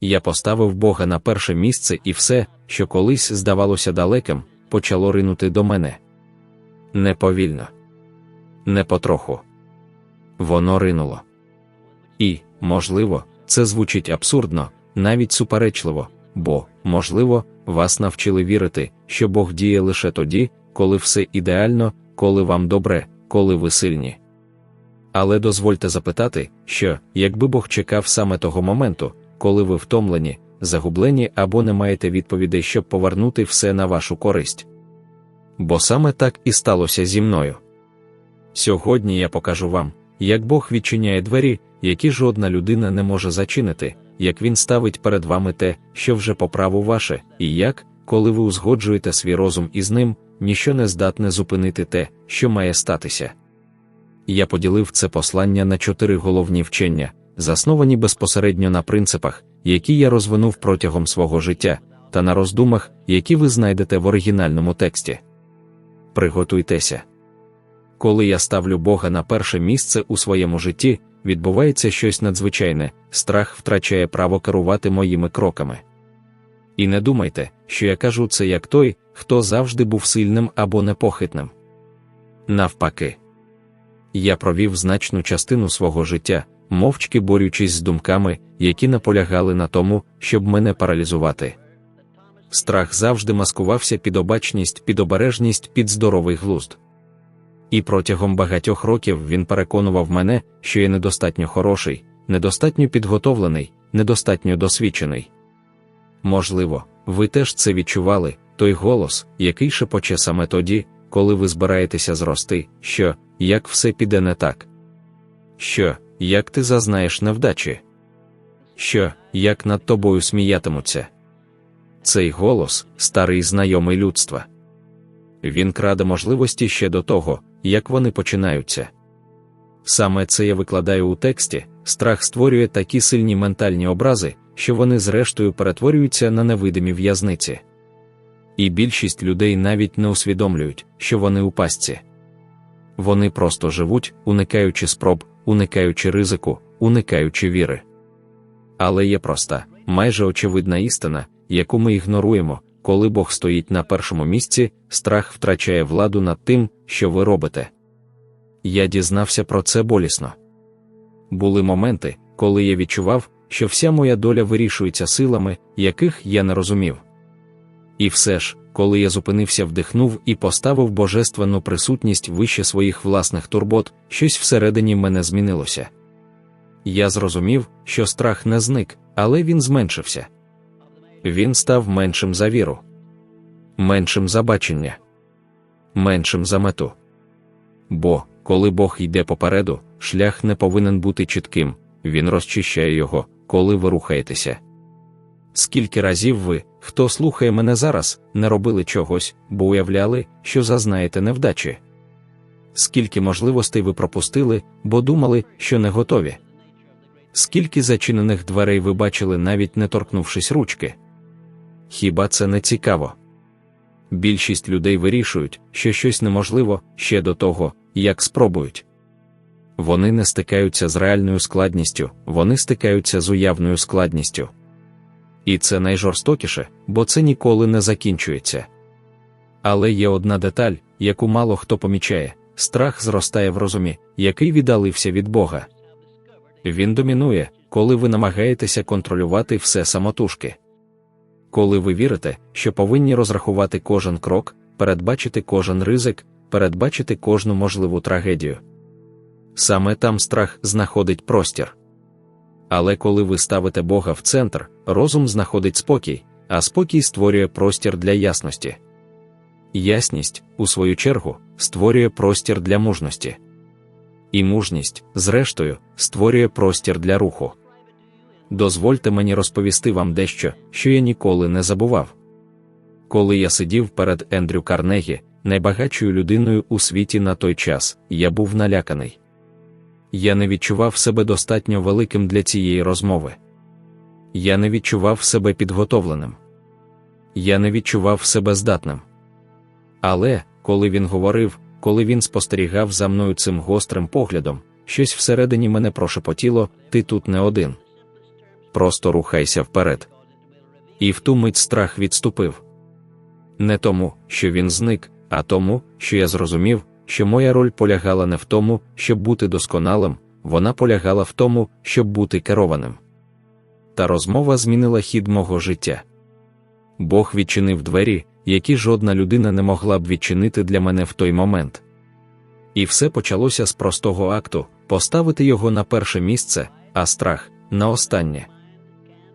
Я поставив Бога на перше місце, і все, що колись здавалося далеким, почало ринути до мене. Не повільно, не потроху. Воно ринуло. І, можливо, це звучить абсурдно, навіть суперечливо, бо, можливо, вас навчили вірити, що Бог діє лише тоді, коли все ідеально, коли вам добре, коли ви сильні. Але дозвольте запитати, що, якби Бог чекав саме того моменту, коли ви втомлені, загублені або не маєте відповідей, щоб повернути все на вашу користь. Бо саме так і сталося зі мною. Сьогодні я покажу вам, як Бог відчиняє двері, які жодна людина не може зачинити, як Він ставить перед вами те, що вже по праву ваше, і як, коли ви узгоджуєте свій розум із ним, ніщо не здатне зупинити те, що має статися. Я поділив це послання на чотири головні вчення, засновані безпосередньо на принципах, які я розвинув протягом свого життя, та на роздумах, які ви знайдете в оригінальному тексті. Приготуйтеся. Коли я ставлю Бога на перше місце у своєму житті, відбувається щось надзвичайне, страх втрачає право керувати моїми кроками. І не думайте, що я кажу це як той, хто завжди був сильним або непохитним. Навпаки, я провів значну частину свого життя, мовчки борючись з думками, які наполягали на тому, щоб мене паралізувати. Страх завжди маскувався під обачність, під обережність, під здоровий глузд. І протягом багатьох років він переконував мене, що я недостатньо хороший, недостатньо підготовлений, недостатньо досвідчений. Можливо, ви теж це відчували, той голос, який шепоче саме тоді, коли ви збираєтеся зрости, що, як все піде не так. Що, як ти зазнаєш невдачі? Що, як над тобою сміятимуться? Цей голос старий знайомий людства. Він краде можливості ще до того, як вони починаються. Саме це я викладаю у тексті, страх створює такі сильні ментальні образи, що вони зрештою перетворюються на невидимі в'язниці. І більшість людей навіть не усвідомлюють, що вони у пастці. Вони просто живуть, уникаючи спроб, уникаючи ризику, уникаючи віри. Але є проста, майже очевидна істина, яку ми ігноруємо, коли Бог стоїть на першому місці, страх втрачає владу над тим, що ви робите. Я дізнався про це болісно. Були моменти, коли я відчував, що вся моя доля вирішується силами, яких я не розумів. І все ж, коли я зупинився, вдихнув і поставив божественну присутність вище своїх власних турбот, щось всередині мене змінилося. Я зрозумів, що страх не зник, але він зменшився. Він став меншим за віру, меншим за бачення, меншим за мету. Бо, коли Бог йде попереду, шлях не повинен бути чітким, він розчищає його, коли ви рухаєтеся. Скільки разів ви, хто слухає мене зараз, не робили чогось, бо уявляли, що зазнаєте невдачі? Скільки можливостей ви пропустили, бо думали, що не готові? Скільки зачинених дверей ви бачили, навіть не торкнувшись ручки? Хіба це не цікаво? Більшість людей вирішують, що щось неможливо ще до того, як спробують. Вони не стикаються з реальною складністю, вони стикаються з уявною складністю. І це найжорстокіше, бо це ніколи не закінчується. Але є одна деталь, яку мало хто помічає страх зростає в розумі, який віддалився від Бога. Він домінує, коли ви намагаєтеся контролювати все самотужки. Коли ви вірите, що повинні розрахувати кожен крок, передбачити кожен ризик, передбачити кожну можливу трагедію. Саме там страх знаходить простір. Але коли ви ставите Бога в центр, розум знаходить спокій, а спокій створює простір для ясності. Ясність, у свою чергу, створює простір для мужності. І мужність, зрештою, створює простір для руху. Дозвольте мені розповісти вам дещо, що я ніколи не забував. Коли я сидів перед Ендрю Карнегі, найбагатшою людиною у світі на той час, я був наляканий. Я не відчував себе достатньо великим для цієї розмови. Я не відчував себе підготовленим. Я не відчував себе здатним. Але, коли він говорив, коли він спостерігав за мною цим гострим поглядом, щось всередині мене прошепотіло, ти тут не один. просто рухайся вперед. І в ту мить страх відступив. Не тому, що він зник, а тому, що я зрозумів, що моя роль полягала не в тому, щоб бути досконалим, вона полягала в тому, щоб бути керованим. Та розмова змінила хід мого життя. Бог відчинив двері, які жодна людина не могла б відчинити для мене в той момент. І все почалося з простого акту поставити його на перше місце, а страх на останнє.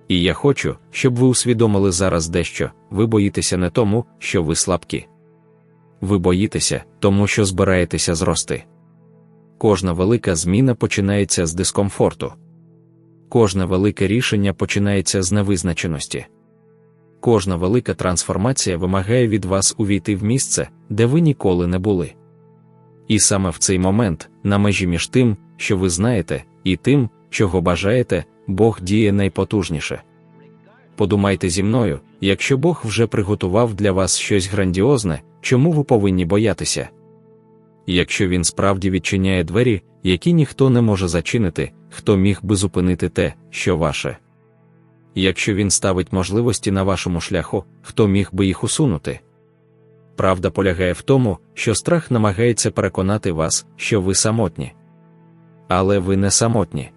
І я хочу, щоб ви усвідомили зараз дещо, ви боїтеся не тому, що ви слабкі. Ви боїтеся, тому що збираєтеся зрости. Кожна велика зміна починається з дискомфорту. Кожне велике рішення починається з невизначеності. Кожна велика трансформація вимагає від вас увійти в місце, де ви ніколи не були. І саме в цей момент, на межі між тим, що ви знаєте, і тим, чого бажаєте, Бог діє найпотужніше. Подумайте зі мною, якщо Бог вже приготував для вас щось грандіозне, чому ви повинні боятися? Якщо він справді відчиняє двері, які ніхто не може зачинити, хто міг би зупинити те, що ваше? Якщо він ставить можливості на вашому шляху, хто міг би їх усунути? Правда полягає в тому, що страх намагається переконати вас, що ви самотні. Але ви не самотні.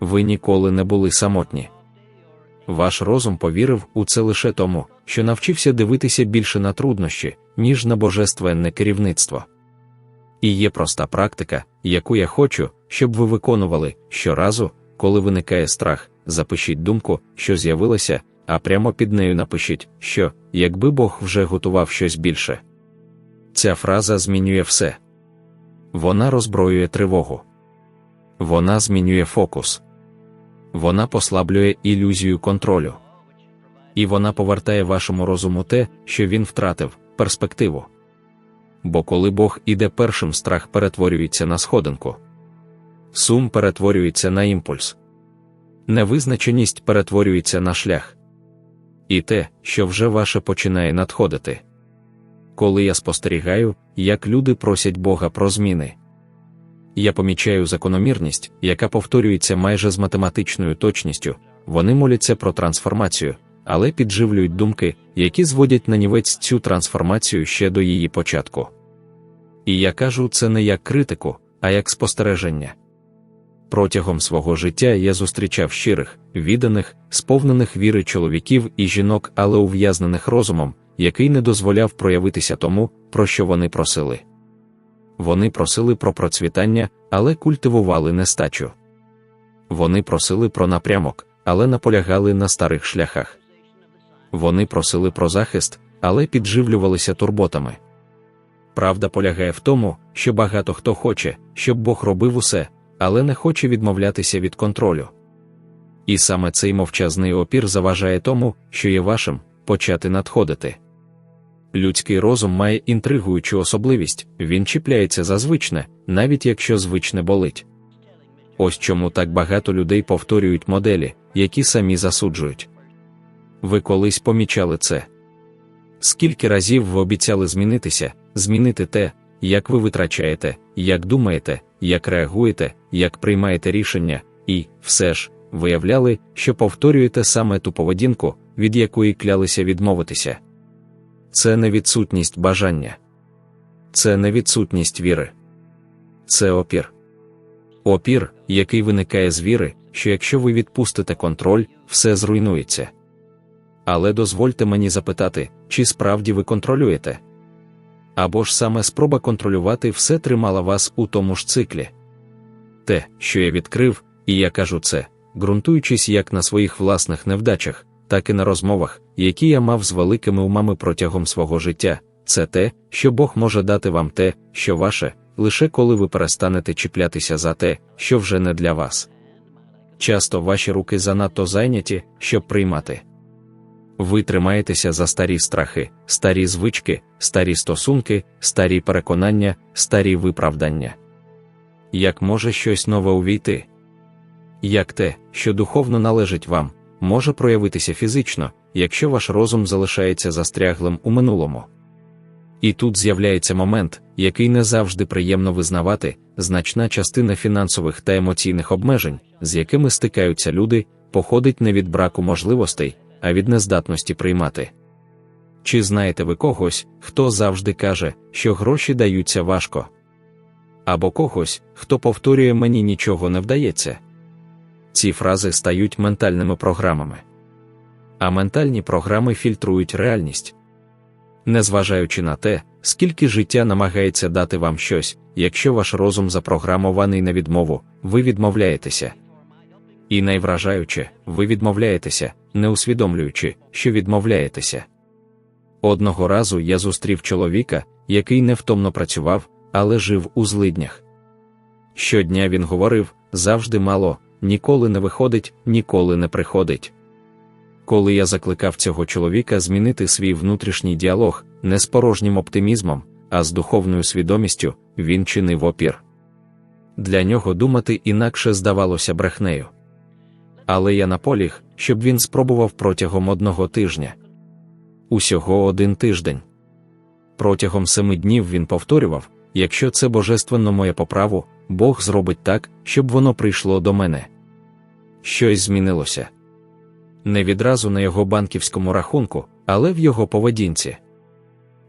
Ви ніколи не були самотні. Ваш розум повірив у це лише тому, що навчився дивитися більше на труднощі, ніж на божественне керівництво. І є проста практика, яку я хочу, щоб ви виконували щоразу, коли виникає страх, запишіть думку, що з'явилася, а прямо під нею напишіть, що, якби Бог вже готував щось більше. Ця фраза змінює все. Вона розброює тривогу. Вона змінює фокус. Вона послаблює ілюзію контролю. І вона повертає вашому розуму те, що він втратив перспективу. Бо коли Бог іде першим, страх перетворюється на сходинку. Сум перетворюється на імпульс. Невизначеність перетворюється на шлях. І те, що вже ваше починає надходити. Коли я спостерігаю, як люди просять Бога про зміни, я помічаю закономірність, яка повторюється майже з математичною точністю, вони моляться про трансформацію, але підживлюють думки, які зводять на нівець цю трансформацію ще до її початку. І я кажу це не як критику, а як спостереження. Протягом свого життя я зустрічав щирих, відданих, сповнених віри чоловіків і жінок, але ув'язнених розумом, який не дозволяв проявитися тому, про що вони просили. Вони просили про процвітання, але культивували нестачу. Вони просили про напрямок, але наполягали на старих шляхах. Вони просили про захист, але підживлювалися турботами. Правда полягає в тому, що багато хто хоче, щоб Бог робив усе, але не хоче відмовлятися від контролю. І саме цей мовчазний опір заважає тому, що є вашим, почати надходити. Людський розум має інтригуючу особливість, він чіпляється за звичне, навіть якщо звичне болить. Ось чому так багато людей повторюють моделі, які самі засуджують. Ви колись помічали це. Скільки разів ви обіцяли змінитися, змінити те, як ви витрачаєте, як думаєте, як реагуєте, як приймаєте рішення, і, все ж, виявляли, що повторюєте саме ту поведінку, від якої клялися відмовитися. Це не відсутність бажання, це не відсутність віри, це опір. Опір, який виникає з віри, що якщо ви відпустите контроль, все зруйнується. Але дозвольте мені запитати, чи справді ви контролюєте? Або ж саме спроба контролювати все тримала вас у тому ж циклі. Те, що я відкрив, і я кажу це, ґрунтуючись як на своїх власних невдачах, так і на розмовах, які я мав з великими умами протягом свого життя, це те, що Бог може дати вам те, що ваше, лише коли ви перестанете чіплятися за те, що вже не для вас. Часто ваші руки занадто зайняті, щоб приймати. Ви тримаєтеся за старі страхи, старі звички, старі стосунки, старі переконання, старі виправдання. Як може щось нове увійти? Як те, що духовно належить вам, може проявитися фізично, якщо ваш розум залишається застряглим у минулому. І тут з'являється момент, який не завжди приємно визнавати, значна частина фінансових та емоційних обмежень, з якими стикаються люди, походить не від браку можливостей, а від нездатності приймати. Чи знаєте ви когось, хто завжди каже, що гроші даються важко? Або когось, хто повторює мені нічого не вдається? Ці фрази стають ментальними програмами. А ментальні програми фільтрують реальність. Незважаючи на те, скільки життя намагається дати вам щось, якщо ваш розум запрограмований на відмову, ви відмовляєтеся. І найвражаюче, ви відмовляєтеся, не усвідомлюючи, що відмовляєтеся. Одного разу я зустрів чоловіка, який невтомно працював, але жив у злиднях. Щодня він говорив завжди мало, ніколи не виходить, ніколи не приходить. Коли я закликав цього чоловіка змінити свій внутрішній діалог не з порожнім оптимізмом, а з духовною свідомістю, він чинив опір. Для нього думати інакше здавалося брехнею. Але я наполіг, щоб він спробував протягом одного тижня. Усього один тиждень. Протягом семи днів він повторював: якщо це божественно моє поправу, Бог зробить так, щоб воно прийшло до мене. Щось змінилося. Не відразу на його банківському рахунку, але в його поведінці.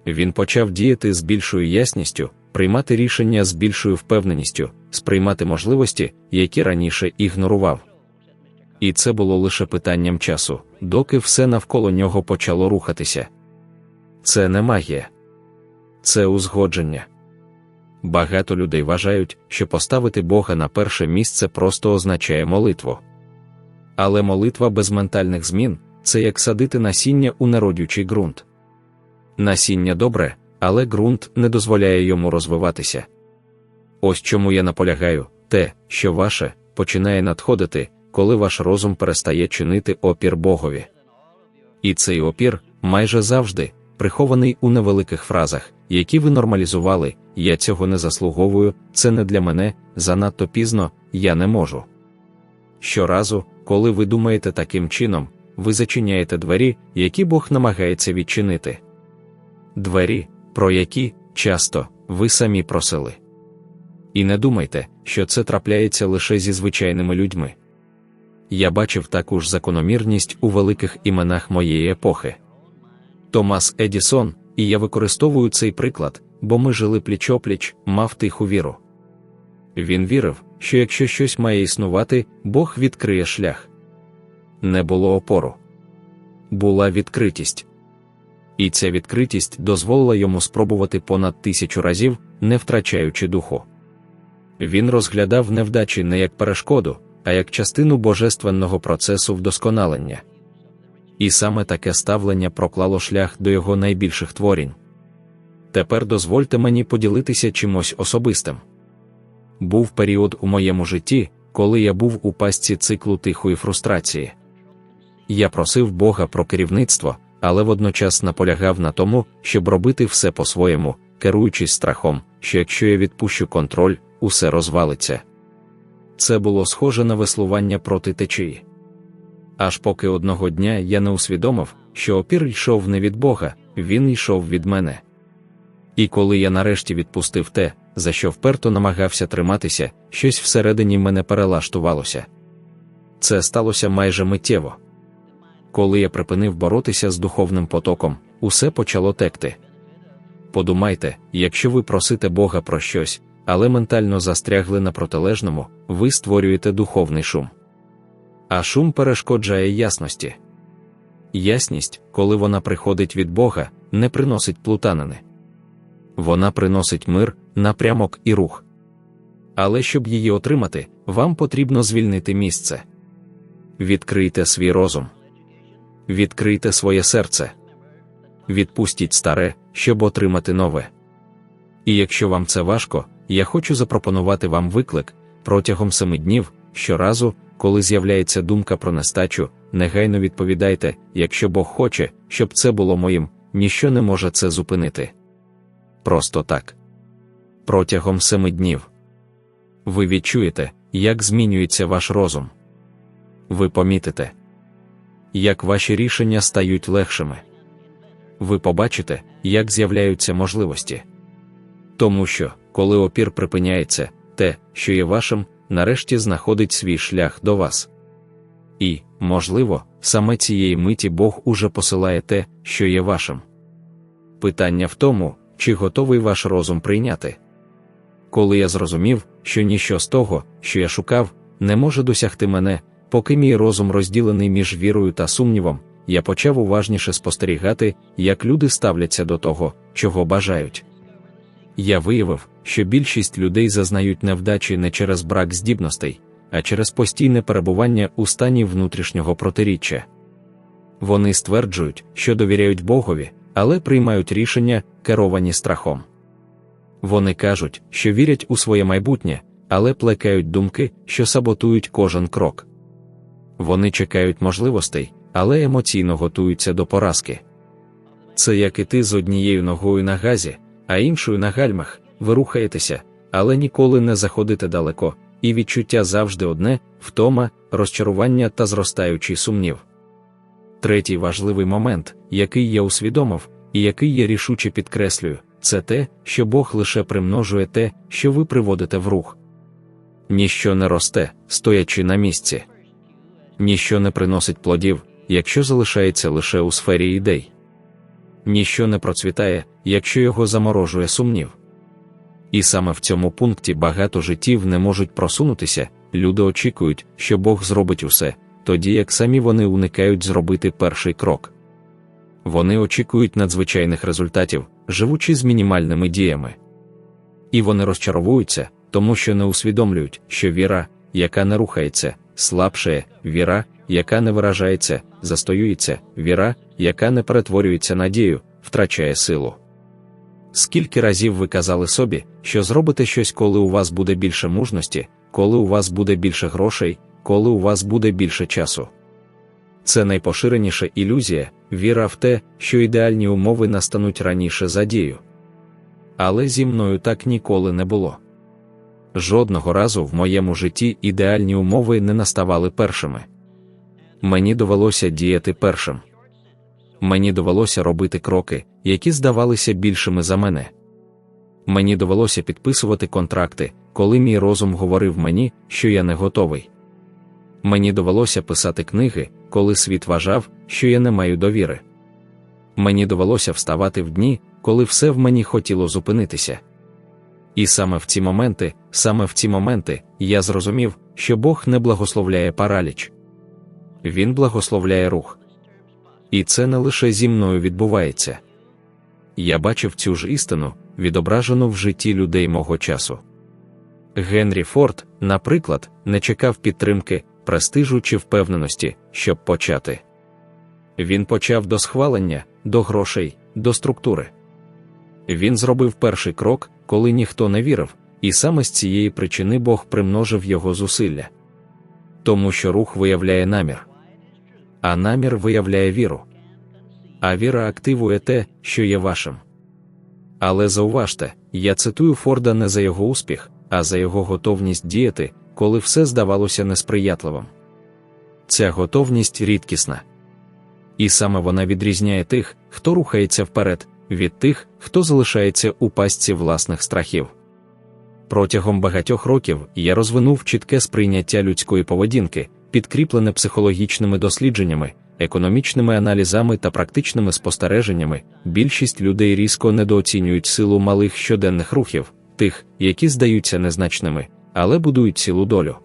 Він почав діяти з більшою ясністю, приймати рішення з більшою впевненістю, сприймати можливості, які раніше ігнорував. І це було лише питанням часу, доки все навколо нього почало рухатися. Це не магія, це узгодження. Багато людей вважають, що поставити Бога на перше місце просто означає молитву. Але молитва без ментальних змін це як садити насіння у народючий ґрунт. Насіння добре, але ґрунт не дозволяє йому розвиватися. Ось чому я наполягаю, те, що ваше, починає надходити, коли ваш розум перестає чинити опір Богові. І цей опір майже завжди прихований у невеликих фразах, які ви нормалізували, я цього не заслуговую, це не для мене, занадто пізно, я не можу. Щоразу, коли ви думаєте таким чином, ви зачиняєте двері, які Бог намагається відчинити. Двері, про які часто ви самі просили. І не думайте, що це трапляється лише зі звичайними людьми. Я бачив таку ж закономірність у великих іменах моєї епохи. Томас Едісон, і я використовую цей приклад, бо ми жили пліч-опліч, мав тиху віру. Він вірив, що якщо щось має існувати, Бог відкриє шлях. Не було опору. Була відкритість. І ця відкритість дозволила йому спробувати понад тисячу разів, не втрачаючи духу. Він розглядав невдачі не як перешкоду, а як частину божественного процесу вдосконалення. І саме таке ставлення проклало шлях до його найбільших творінь. Тепер дозвольте мені поділитися чимось особистим. Був період у моєму житті, коли я був у пастці циклу тихої фрустрації. Я просив Бога про керівництво, але водночас наполягав на тому, щоб робити все по-своєму, керуючись страхом, що якщо я відпущу контроль, усе розвалиться. Це було схоже на веслування проти течії. Аж поки одного дня я не усвідомив, що опір йшов не від Бога, він йшов від мене. І коли я нарешті відпустив те, за що вперто намагався триматися, щось всередині мене перелаштувалося. Це сталося майже миттєво. Коли я припинив боротися з духовним потоком, усе почало текти. Подумайте, якщо ви просите Бога про щось, але ментально застрягли на протилежному, ви створюєте духовний шум. А шум перешкоджає ясності. Ясність, коли вона приходить від Бога, не приносить плутанини. Вона приносить мир, напрямок і рух. Але щоб її отримати, вам потрібно звільнити місце. Відкрийте свій розум, відкрийте своє серце, відпустіть старе, щоб отримати нове. І якщо вам це важко, я хочу запропонувати вам виклик протягом семи днів, щоразу, коли з'являється думка про нестачу, негайно відповідайте, якщо Бог хоче, щоб це було моїм, ніщо не може це зупинити. Просто так. Протягом семи днів. Ви відчуєте, як змінюється ваш розум. Ви помітите, як ваші рішення стають легшими. Ви побачите, як з'являються можливості. Тому що, коли опір припиняється, те, що є вашим, нарешті знаходить свій шлях до вас. і, можливо, саме цієї миті Бог уже посилає те, що є вашим. Питання в тому, чи готовий ваш розум прийняти. Коли я зрозумів, що ніщо з того, що я шукав, не може досягти мене, поки мій розум розділений між вірою та сумнівом, я почав уважніше спостерігати, як люди ставляться до того, чого бажають. Я виявив, що більшість людей зазнають невдачі не через брак здібностей, а через постійне перебування у стані внутрішнього протиріччя. Вони стверджують, що довіряють Богові, але приймають рішення, керовані страхом. Вони кажуть, що вірять у своє майбутнє, але плекають думки, що саботують кожен крок. Вони чекають можливостей, але емоційно готуються до поразки. Це як іти з однією ногою на газі, а іншою на гальмах, ви рухаєтеся, але ніколи не заходите далеко, і відчуття завжди одне втома, розчарування та зростаючий сумнів. Третій важливий момент, який я усвідомив, і який я рішуче підкреслюю, це те, що Бог лише примножує те, що ви приводите в рух. Ніщо не росте, стоячи на місці, ніщо не приносить плодів, якщо залишається лише у сфері ідей. Ніщо не процвітає, якщо його заморожує сумнів. І саме в цьому пункті багато життів не можуть просунутися, люди очікують, що Бог зробить усе, тоді як самі вони уникають зробити перший крок. Вони очікують надзвичайних результатів, живучи з мінімальними діями. І вони розчаровуються, тому що не усвідомлюють, що віра, яка не рухається, слабшає, віра, яка не виражається, застоюється, віра, яка не перетворюється на дію, втрачає силу. Скільки разів ви казали собі, що зробите щось, коли у вас буде більше мужності, коли у вас буде більше грошей, коли у вас буде більше часу? Це найпоширеніша ілюзія, віра в те, що ідеальні умови настануть раніше за дію. Але зі мною так ніколи не було. Жодного разу в моєму житті ідеальні умови не наставали першими. Мені довелося діяти першим. Мені довелося робити кроки, які здавалися більшими за мене. Мені довелося підписувати контракти, коли мій розум говорив мені, що я не готовий. Мені довелося писати книги, коли світ вважав, що я не маю довіри. Мені довелося вставати в дні, коли все в мені хотіло зупинитися. І саме в ці моменти, саме в ці моменти, я зрозумів, що Бог не благословляє параліч. Він благословляє рух. І це не лише зі мною відбувається. Я бачив цю ж істину, відображену в житті людей мого часу. Генрі Форд, наприклад, не чекав підтримки, престижу чи впевненості, щоб почати. Він почав до схвалення, до грошей, до структури. Він зробив перший крок, коли ніхто не вірив, і саме з цієї причини Бог примножив його зусилля. Тому що рух виявляє намір, а намір виявляє віру. А віра активує те, що є вашим. Але зауважте, я цитую Форда не за його успіх, а за його готовність діяти, коли все здавалося несприятливим. Ця готовність рідкісна. І саме вона відрізняє тих, хто рухається вперед, від тих, хто залишається у пастці власних страхів. Протягом багатьох років я розвинув чітке сприйняття людської поведінки, підкріплене психологічними дослідженнями, економічними аналізами та практичними спостереженнями. Більшість людей різко недооцінюють силу малих щоденних рухів, тих, які здаються незначними, але будують цілу долю.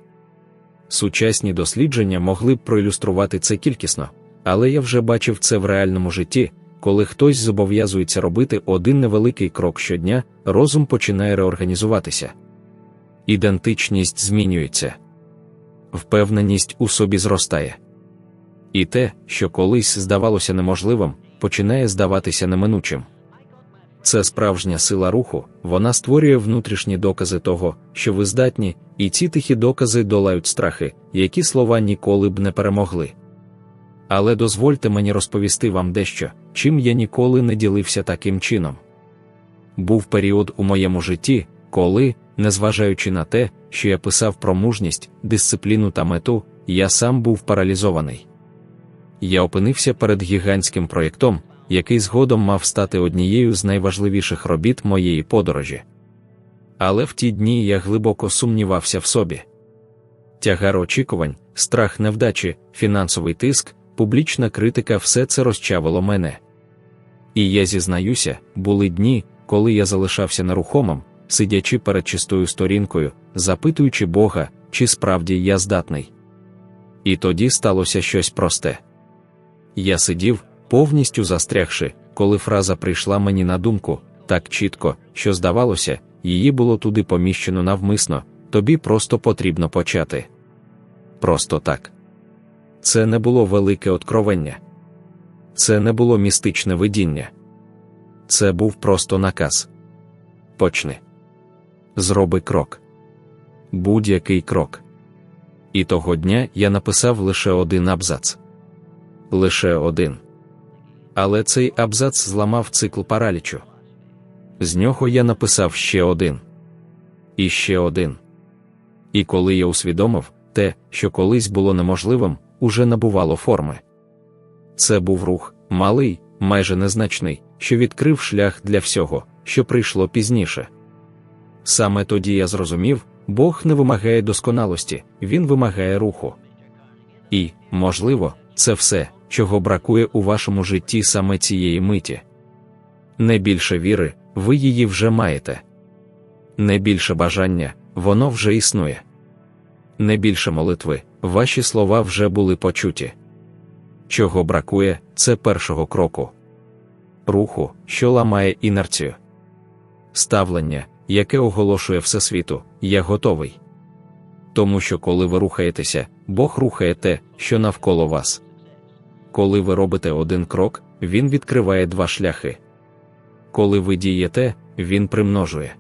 Сучасні дослідження могли б проілюструвати це кількісно, але я вже бачив це в реальному житті. Коли хтось зобов'язується робити один невеликий крок щодня, розум починає реорганізуватися. Ідентичність змінюється, впевненість у собі зростає. І те, що колись здавалося неможливим, починає здаватися неминучим. Це справжня сила руху, вона створює внутрішні докази того, що ви здатні, і ці тихі докази долають страхи, які слова ніколи б не перемогли. Але дозвольте мені розповісти вам дещо, чим я ніколи не ділився таким чином. Був період у моєму житті, коли, незважаючи на те, що я писав про мужність, дисципліну та мету, я сам був паралізований. Я опинився перед гігантським проєктом, який згодом мав стати однією з найважливіших робіт моєї подорожі. Але в ті дні я глибоко сумнівався в собі. тягар очікувань, страх невдачі, фінансовий тиск, публічна критика все це розчавило мене. І я зізнаюся, були дні, коли я залишався нерухомим, сидячи перед чистою сторінкою, запитуючи Бога, чи справді я здатний. І тоді сталося щось просте. Я сидів, повністю застрягши, коли фраза прийшла мені на думку, так чітко, що здавалося, її було туди поміщено навмисно, тобі просто потрібно почати. Просто так. Це не було велике откровення. Це не було містичне видіння. Це був просто наказ. Почни. Зроби крок. Будь-який крок. І того дня я написав лише один абзац. Лише один. Але цей абзац зламав цикл паралічу. З нього я написав ще один. І ще один. І коли я усвідомив, те, що колись було неможливим, уже набувало форми. Це був рух, малий, майже незначний, що відкрив шлях для всього, що прийшло пізніше. Саме тоді я зрозумів, Бог не вимагає досконалості, Він вимагає руху. І, можливо, це все, чого бракує у вашому житті саме цієї миті. Не більше віри, ви її вже маєте. Не більше бажання, воно вже існує. Не більше молитви, ваші слова вже були почуті. Чого бракує, це першого кроку. Руху, що ламає інерцію. Ставлення, яке оголошує Всесвіту, я готовий. Тому що коли ви рухаєтеся, Бог рухає те, що навколо вас. Коли ви робите один крок, Він відкриває два шляхи. Коли ви дієте, Він примножує.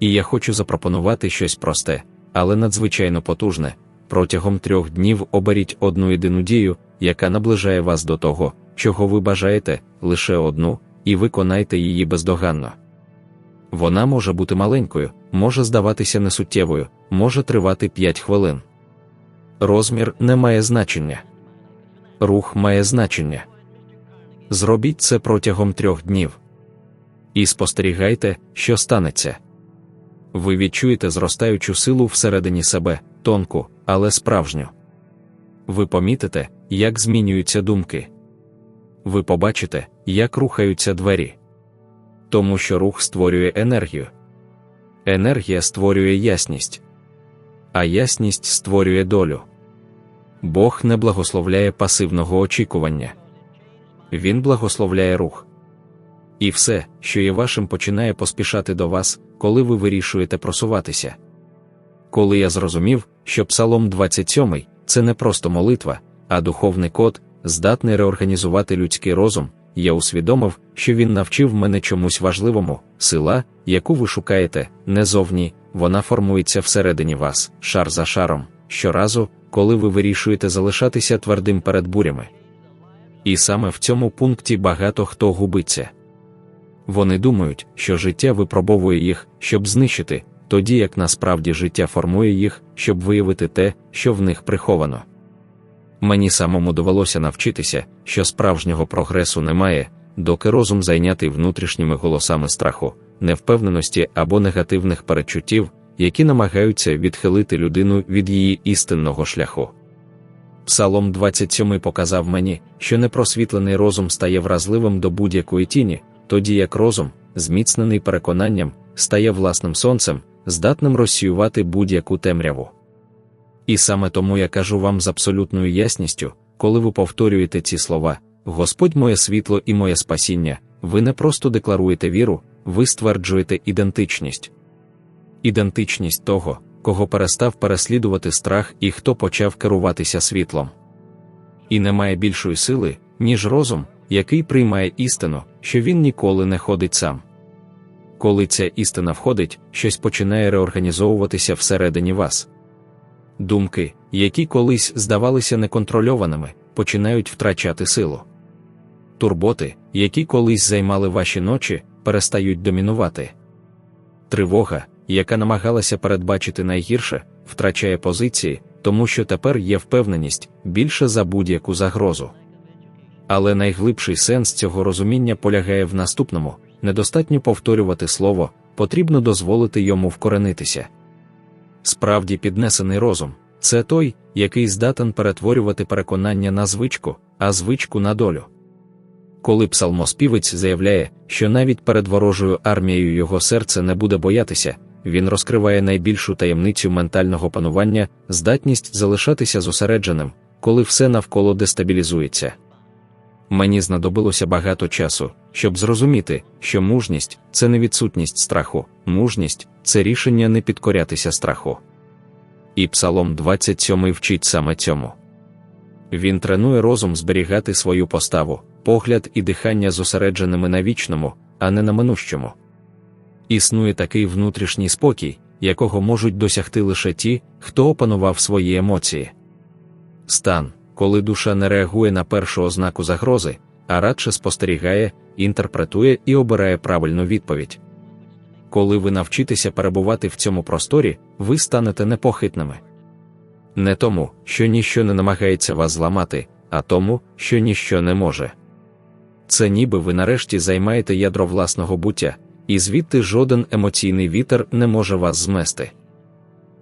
І я хочу запропонувати щось просте, але надзвичайно потужне. Протягом трьох днів оберіть одну єдину дію, яка наближає вас до того, чого ви бажаєте, лише одну, і виконайте її бездоганно. Вона може бути маленькою, може здаватися несуттєвою, може тривати 5 хвилин. Розмір не має значення. Рух має значення. Зробіть це протягом трьох днів. І спостерігайте, що станеться. Ви відчуєте зростаючу силу всередині себе, тонку, але справжню. Ви помітите, як змінюються думки. Ви побачите, як рухаються двері. Тому що рух створює енергію. Енергія створює ясність, а ясність створює долю. Бог не благословляє пасивного очікування. Він благословляє рух. І все, що є вашим, починає поспішати до вас, коли ви вирішуєте просуватися. Коли я зрозумів, що Псалом 27 це не просто молитва, а духовний код, здатний реорганізувати людський розум, я усвідомив, що він навчив мене чомусь важливому, сила, яку ви шукаєте, не зовні, вона формується всередині вас, шар за шаром, щоразу, коли ви вирішуєте залишатися твердим перед бурями. І саме в цьому пункті багато хто губиться. Вони думають, що життя випробовує їх, щоб знищити, тоді як насправді життя формує їх, щоб виявити те, що в них приховано. Мені самому довелося навчитися, що справжнього прогресу немає, доки розум зайнятий внутрішніми голосами страху, невпевненості або негативних перечуттів, які намагаються відхилити людину від її істинного шляху. Псалом 27 показав мені, що непросвітлений розум стає вразливим до будь-якої тіні, тоді як розум, зміцнений переконанням, стає власним сонцем, здатним розсіювати будь-яку темряву. І саме тому я кажу вам з абсолютною ясністю, коли ви повторюєте ці слова, Господь моє світло і моє спасіння, ви не просто декларуєте віру, ви стверджуєте ідентичність. Ідентичність того, кого перестав переслідувати страх і хто почав керуватися світлом. І немає більшої сили, ніж розум, який приймає істину, що він ніколи не ходить сам. Коли ця істина входить, щось починає реорганізовуватися всередині вас. Думки, які колись здавалися неконтрольованими, починають втрачати силу. Турботи, які колись займали ваші ночі, перестають домінувати. Тривога, яка намагалася передбачити найгірше, втрачає позиції, тому що тепер є впевненість більше за будь-яку загрозу. Але найглибший сенс цього розуміння полягає в наступному: недостатньо повторювати слово, потрібно дозволити йому вкоренитися. Справді піднесений розум, це той, який здатен перетворювати переконання на звичку, а звичку на долю. Коли псалмоспівець заявляє, що навіть перед ворожою армією його серце не буде боятися, він розкриває найбільшу таємницю ментального панування, здатність залишатися зосередженим, коли все навколо дестабілізується. Мені знадобилося багато часу, щоб зрозуміти, що мужність це не відсутність страху, мужність це рішення не підкорятися страху. І Псалом 27 вчить саме цьому. Він тренує розум зберігати свою поставу, погляд і дихання зосередженими на вічному, а не на минущому. Існує такий внутрішній спокій, якого можуть досягти лише ті, хто опанував свої емоції. Стан, коли душа не реагує на першу ознаку загрози, а радше спостерігає, інтерпретує і обирає правильну відповідь. Коли ви навчитеся перебувати в цьому просторі, ви станете непохитними. Не тому, що ніщо не намагається вас зламати, а тому, що ніщо не може. Це ніби ви нарешті займаєте ядро власного буття, і звідти жоден емоційний вітер не може вас змести.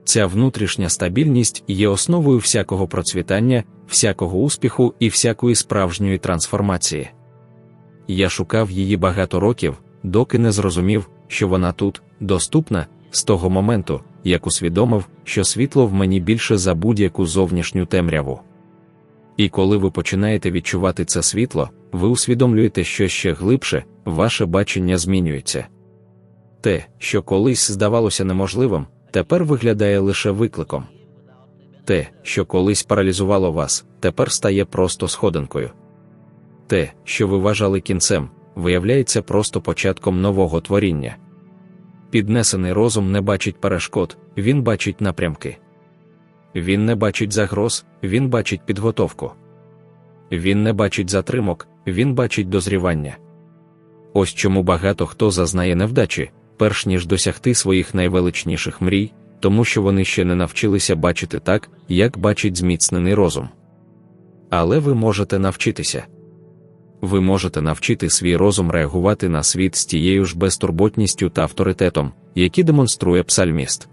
Ця внутрішня стабільність є основою всякого процвітання, всякого успіху і всякої справжньої трансформації. Я шукав її багато років, доки не зрозумів, що вона тут, доступна, з того моменту, як усвідомив, що світло в мені більше за будь-яку зовнішню темряву. І коли ви починаєте відчувати це світло, ви усвідомлюєте, що ще глибше, ваше бачення змінюється. Те, що колись здавалося неможливим, тепер виглядає лише викликом. Те, що колись паралізувало вас, тепер стає просто сходинкою. Те, що ви вважали кінцем, виявляється просто початком нового творіння. Піднесений розум не бачить перешкод, він бачить напрямки. Він не бачить загроз, він бачить підготовку. Він не бачить затримок, він бачить дозрівання. Ось чому багато хто зазнає невдачі, перш ніж досягти своїх найвеличніших мрій, тому що вони ще не навчилися бачити так, як бачить зміцнений розум. Але ви можете навчитися. Ви можете навчити свій розум реагувати на світ з тією ж безтурботністю та авторитетом, які демонструє псальміст.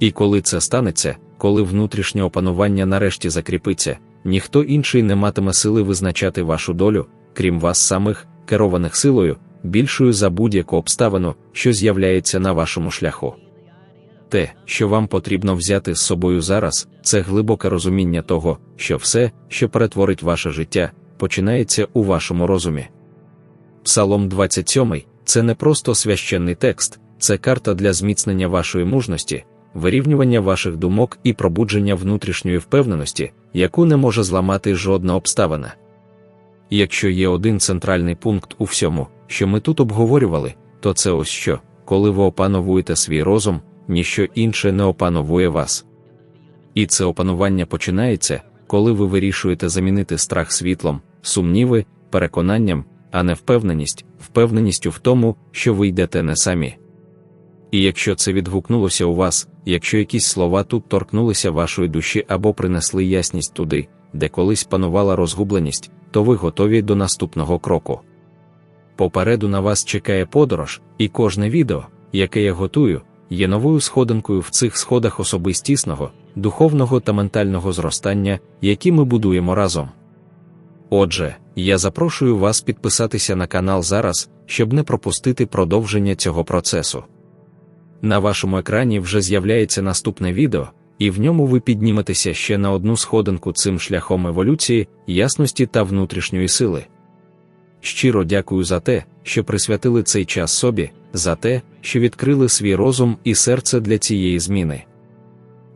І коли це станеться, коли внутрішнє опанування нарешті закріпиться, ніхто інший не матиме сили визначати вашу долю, крім вас самих, керованих силою, більшою за будь-яку обставину, що з'являється на вашому шляху. Те, що вам потрібно взяти з собою зараз, це глибоке розуміння того, що все, що перетворить ваше життя, починається у вашому розумі. Псалом 27 це не просто священний текст, це карта для зміцнення вашої мужності, вирівнювання ваших думок і пробудження внутрішньої впевненості, яку не може зламати жодна обставина. Якщо є один центральний пункт у всьому, що ми тут обговорювали, то це ось що, коли ви опановуєте свій розум, ніщо інше не опановує вас. І це опанування починається, коли ви вирішуєте замінити страх світлом, сумніви, переконанням, а не впевненість, впевненістю в тому, що ви йдете не самі. І якщо це відгукнулося у вас, якщо якісь слова тут торкнулися вашої душі або принесли ясність туди, де колись панувала розгубленість, то ви готові до наступного кроку. Попереду на вас чекає подорож, і кожне відео, яке я готую, є новою сходинкою в цих сходах особистісного, духовного та ментального зростання, які ми будуємо разом. Отже, я запрошую вас підписатися на канал зараз, щоб не пропустити продовження цього процесу. На вашому екрані вже з'являється наступне відео, і в ньому ви підніметеся ще на одну сходинку цим шляхом еволюції, ясності та внутрішньої сили. Щиро дякую за те, що присвятили цей час собі, за те, що відкрили свій розум і серце для цієї зміни.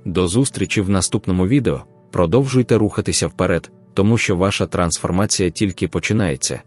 До зустрічі в наступному відео. Продовжуйте рухатися вперед, тому що ваша трансформація тільки починається.